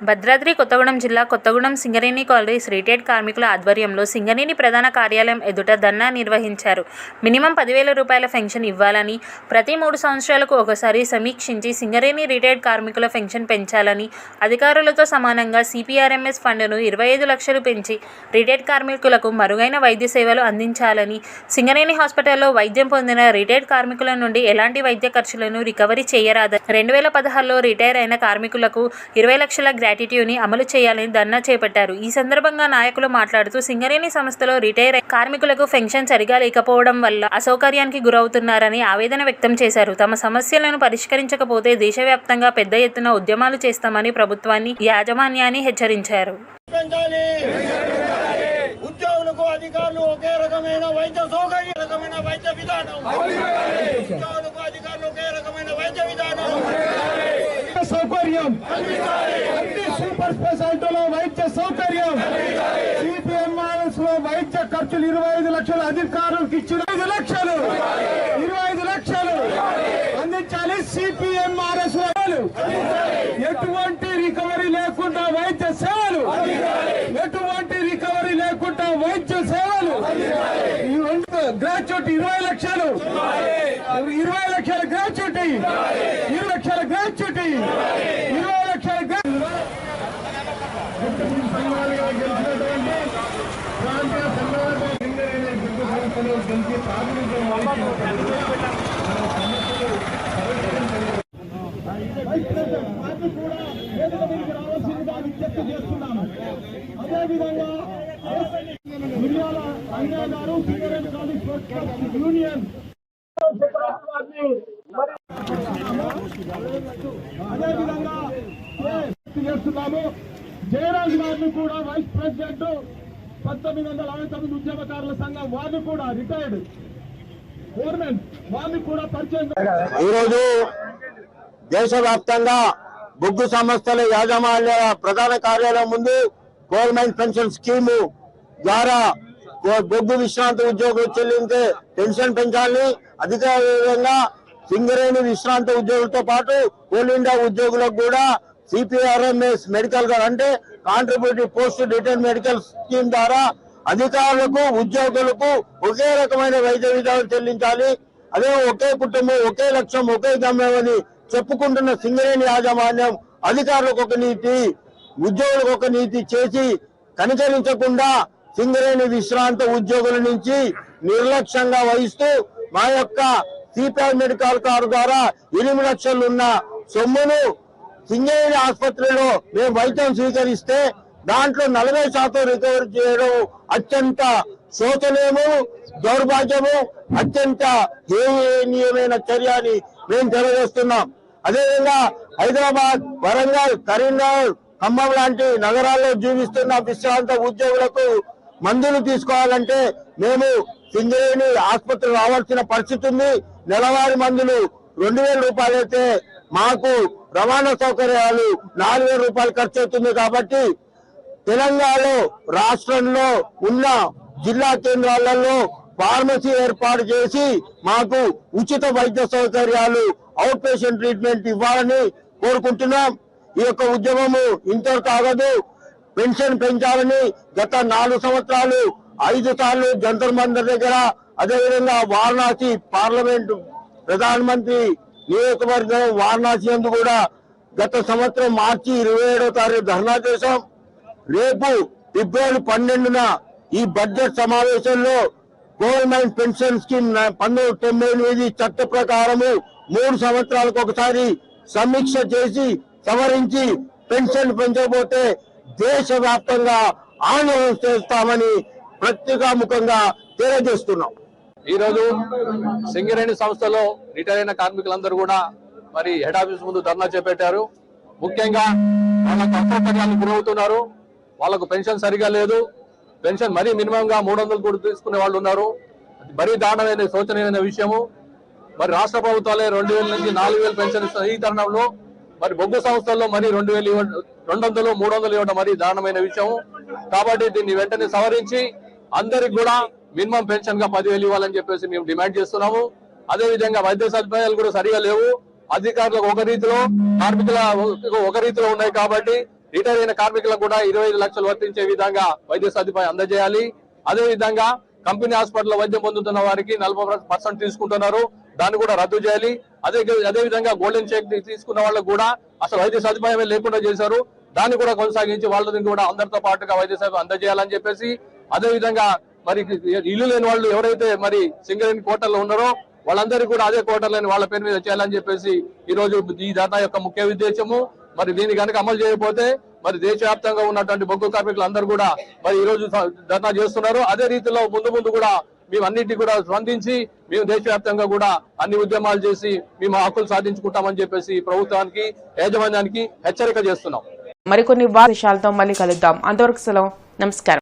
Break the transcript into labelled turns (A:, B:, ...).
A: భద్రాద్రి కొత్తగూడెం జిల్లా Kothagudem Singareni colonies retired కార్మికుల ఆధ్వర్యంలో సింగరేణి ప్రధాన కార్యాలయం ఎదుట ధర్నా నిర్వహించారు. మినిమం పదివేల రూపాయల పెన్షన్ ఇవ్వాలని ప్రతి మూడు సంవత్సరాలకు ఒకసారి సమీక్షించి సింగరేణి రిటైర్డ్ కార్మికుల పెన్షన్ పెంచాలని అధికారులతో సమానంగా సిపిఆర్ఎంఎస్ ఫండ్ను ఇరవై ఐదు లక్షలు పెంచి రిటైర్డ్ కార్మికులకు మరుగైన వైద్య సేవలు అందించాలని సింగరేణి హాస్పిటల్లో వైద్యం పొందిన రిటైర్డ్ కార్మికుల నుండి ఎలాంటి వైద్య ఖర్చులను రికవరీ చేయరాదని రెండు వేల పదహారులో రిటైర్ అయిన కార్మికులకు ఇరవై లక్షల గ్రాట్యుటీని అమలు చేయాలని ధర్నా చేపట్టారు. ఈ సందర్భంగా నాయకులు మాట్లాడుతూ సింగరేణి సంస్థలో రిటైర్ కార్మికులకు పెన్షన్ సరిగా లేకపోవడం వల్ల అసౌకర్యానికి గురవుతున్నారని ఆవేదన వ్యక్తం చేశారు. తమ సమస్యలను పరిష్కరించకపోతే దేశవ్యాప్తంగా పెద్ద ఎత్తున ఉద్యమాలు చేస్తామని ప్రభుత్వాన్ని యాజమాన్యాన్ని హెచ్చరించారు.
B: ఉద్యోగులకు అధికారులు ఒకే రకమైన వైద్య సౌకర్య రకమైన వైద్య విధానం. ఉద్యోగులకు అధికారులు ఒకే రకమైన వైద్య విధానం.
C: సౌకర్యం. అన్ని సూపర్ స్పెషాలిటీలో వైద్య సౌకర్యం. సిపిఎంఆర్ఎస్లో వైద్య ఖర్చులు ఇరవై ఐదు లక్షలు అధికారులకు ఇచ్చిన ఐదు లక్షలు. ఇరవై ఐదు లక్షలు. అందించాలి సిపిఎంఆర్ఎస్ ఎటువంటి రికవరీ లేకుండా వైద్య సేవలు. ఎటువంటి రికవరీ లేకుండా వైద్య సేవలు. గ్రాడ్యుయేట్ ఇరవై లక్షలు. ఇరవై లక్షల గ్రాడ్యుయేట్ ఇరవై లక్షల గ్రాడ్యుయేట్ ఇరవై లక్షల గ్రాడ్యుయేట్ ప్రాంతీయ సంఘాలుగా సింగరేణి గుర్తు సంస్థలు గెలిచి ప్రాతినిధ్యం వహించారు కూడా వేదిక మీదకి రావాల్సిందిగా విజ్ఞప్తి చేస్తున్నాము అదేవిధంగా మిర్యాల రంగా గారు సింగరేణి కాలేజ్ వర్కర్స్ యూనియన్ అదేవిధంగా చేస్తున్నాము. జయరాజ్ గారిని కూడా వైస్ ప్రెసిడెంట్ పంతొమ్మిది వందల అరవై తొమ్మిది ఉద్యమకారుల సంఘం వారిని కూడా రిటైర్డ్ గవర్నమెంట్ వారిని కూడా పరిచయం
B: ఈరోజు దేశవ్యాప్తంగా బొగ్గు సంస్థల యాజమాన్య ప్రధాన కార్యాలయం ముందు గవర్నమెంట్ పెన్షన్ స్కీము ద్వారా బొగ్గు విశ్రాంతి ఉద్యోగులు చెల్లించే పెన్షన్ పెంచాలని అధికారికంగా సింగరేణి విశ్రాంతి ఉద్యోగులతో పాటు కోల్ ఇండియా ఉద్యోగులకు కూడా C P R M S మెడికల్గా అంటే contributive post retire medical scheme ద్వారా అధికారులకు ఉద్యోగులకు ఒకే రకమైన వైద్య విధానం చెల్లించాలి. అదే ఒకే కుటుంబం ఒకే లక్ష్యం ఒకే గమ్యం అని చెప్పుకుంటున్న సింగరేణి యాజమాన్యం అధికారులకు ఒక నీతి ఉద్యోగులకు ఒక నీతి చేసి కనికరించకుండా సింగరేణి విశ్రాంత ఉద్యోగుల నుంచి నిర్లక్ష్యంగా వహిస్తూ మా యొక్క సిపిఐ మెడికల్ కారు ద్వారా ఎనిమిది లక్షలు ఉన్న సొమ్మును సింగరేణి ఆసుపత్రిలో మేము వైద్యం స్వీకరిస్తే దాంట్లో నలభై శాతం రికవరీ చేయడం అత్యంత శోచనీయము దౌర్భాగ్యము అత్యంత హేయనీయమైన చర్య అని మేము తెలియజేస్తున్నాం. అదేవిధంగా హైదరాబాద్ వరంగల్ కరీంనగర్ ఖమ్మం లాంటి నగరాల్లో జీవిస్తున్న విశ్రాంత ఉద్యోగులకు మందులు తీసుకోవాలంటే మేము సింగరేణి ఆసుపత్రి రావాల్సిన పరిస్థితి ఉంది. నెలవారీ మందులు రెండు వేల రూపాయలు అయితే మాకు రవాణా సౌకర్యాలు నాలుగు వేల రూపాయలు ఖర్చు అవుతుంది కాబట్టి తెలంగాణలో రాష్ట్రంలో ఉన్న జిల్లా కేంద్రాలలో ఫార్మసీ ఏర్పాటు చేసి మాకు ఉచిత వైద్య సౌకర్యాలు అవుట్ పేషెంట్ ట్రీట్మెంట్ ఇవ్వాలని కోరుకుంటున్నాం. ఈ యొక్క ఉద్యమము ఇంతవరకు కాగదు పెన్షన్ పెంచాలని గత నాలుగు సంవత్సరాలు ఐదు సార్లు జంతర్ మందర్ దగ్గర అదేవిధంగా వారణాసి పార్లమెంట్ ప్రధానమంత్రి నియోజకవర్గం వారణాసి యందు కూడా గత సంవత్సరం మార్చి ఇరవై ఏడో తారీఖు ధర్నా చేశాం. రేపు ఫిబ్రవరి పన్నెండున ఈ బడ్జెట్ సమావేశంలో గవర్నమెంట్ పెన్షన్ స్కీమ్ పంతొమ్మిది తొంభై ఎనిమిది చట్ట ప్రకారము మూడు సంవత్సరాలకు ఒకసారి సమీక్ష చేసి సవరించి పెన్షన్ పెంచకపోతే దేశవ్యాప్తంగా ఆందోళన చేస్తామని ప్రత్యేకాముఖంగా తెలియజేస్తున్నాం.
D: ఈరోజు సింగరేణి సంస్థలో రిటైర్ అయిన కార్మికులందరూ కూడా మరి హెడ్ ఆఫీస్ ముందు ధర్నా చేపట్టారు. ముఖ్యంగా వాళ్ళకు అసౌకర్యాలు గురవుతున్నారు. వాళ్ళకు పెన్షన్ సరిగా లేదు. పెన్షన్ మరీ మినిమం గా మూడు వందలు కూడా తీసుకునే వాళ్ళు ఉన్నారు. మరీ దారుణమైన శోచనీయమైన విషయము. మరి రాష్ట్ర ప్రభుత్వాలే రెండు వేల నుంచి నాలుగు వేలు పెన్షన్ ఇస్తున్న ఈ తరుణంలో మరి బొగ్గు సంస్థల్లో మరి రెండు వేలు రెండు వందలు మూడు వందలు ఇవ్వడం మరి దారుణమైన విషయం కాబట్టి దీన్ని వెంటనే సవరించి అందరికి కూడా మినిమం పెన్షన్గా పదివేలు ఇవ్వాలని చెప్పేసి మేము డిమాండ్ చేస్తున్నాము. అదే విధంగా వైద్య సదుపాయాలు కూడా సరిగా లేవు. అధికారులకు ఒక రీతిలో కార్మికుల ఒక రీతిలో ఉన్నాయి కాబట్టి రిటైర్ అయిన కార్మికులకు కూడా ఇరవై ఐదు లక్షలు వర్తించే విధంగా వైద్య సదుపాయం అందజేయాలి. అదే విధంగా కంపెనీ హాస్పిటల్ వైద్యం పొందుతున్న వారికి నలభై పర్సెంట్ తీసుకుంటున్నారు. దాన్ని కూడా రద్దు చేయాలి. అదే అదే విధంగా గోల్డెన్ చెక్ తీసుకున్న వాళ్ళకు కూడా అసలు వైద్య సదుపాయమే లేకుండా చేశారు. దాన్ని కూడా కొనసాగించి వాళ్ళని కూడా అందరితో పాటుగా వైద్య సేవ అందజేయాలని చెప్పేసి అదే విధంగా మరి ఇల్లు లేని వాళ్ళు ఎవరైతే మరి సింగరేణి కోటల్లో ఉన్నారో వాళ్ళందరికీ కూడా అదే కోటర్లని వాళ్ళ పేరు మీద చేయాలని చెప్పేసి ఈ రోజు ఈ దాతా యొక్క ముఖ్య ఉద్దేశము. మరి దీన్ని కనుక అమలు చేయకపోతే మరి దేశవ్యాప్తంగా ఉన్నటువంటి బొగ్గు కార్మికులు అందరూ కూడా మరి ఈ రోజు ధర్నా చేస్తున్నారు. అదే రీతిలో ముందు ముందు కూడా మేము అన్నింటి కూడా స్పందించి మేము దేశవ్యాప్తంగా కూడా అన్ని ఉద్యమాలు చేసి మేము హక్కులు సాధించుకుంటామని చెప్పేసి ప్రభుత్వానికి యాజమాన్యానికి హెచ్చరిక చేస్తున్నాం.
E: మరికొన్ని విశేషాలతో మళ్ళీ కలుద్దాం. అంతవరకు సెలవు. నమస్కారం.